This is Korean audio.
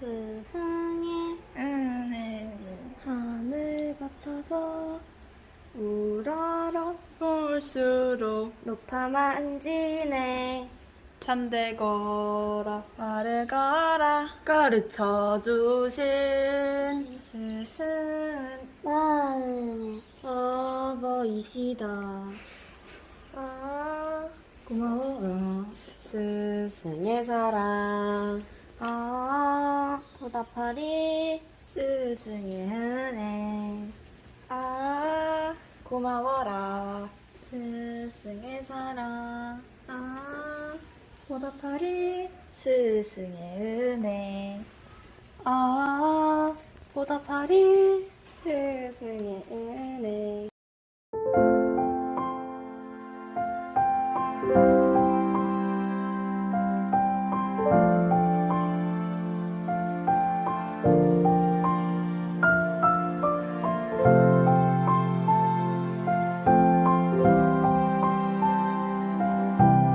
세상에 은혜는 하늘 같아서 우러러 볼수록 높아 만 지네 잠들거라. 말을 걸어 가르쳐 주신 스승은 마음의 어버이시다. 아 고마워라. 스승의 사랑 아 보답하리. 스승의 은혜. 아 고마워라. 스승의 사랑. 아 보답하리. 스승의 은혜. 아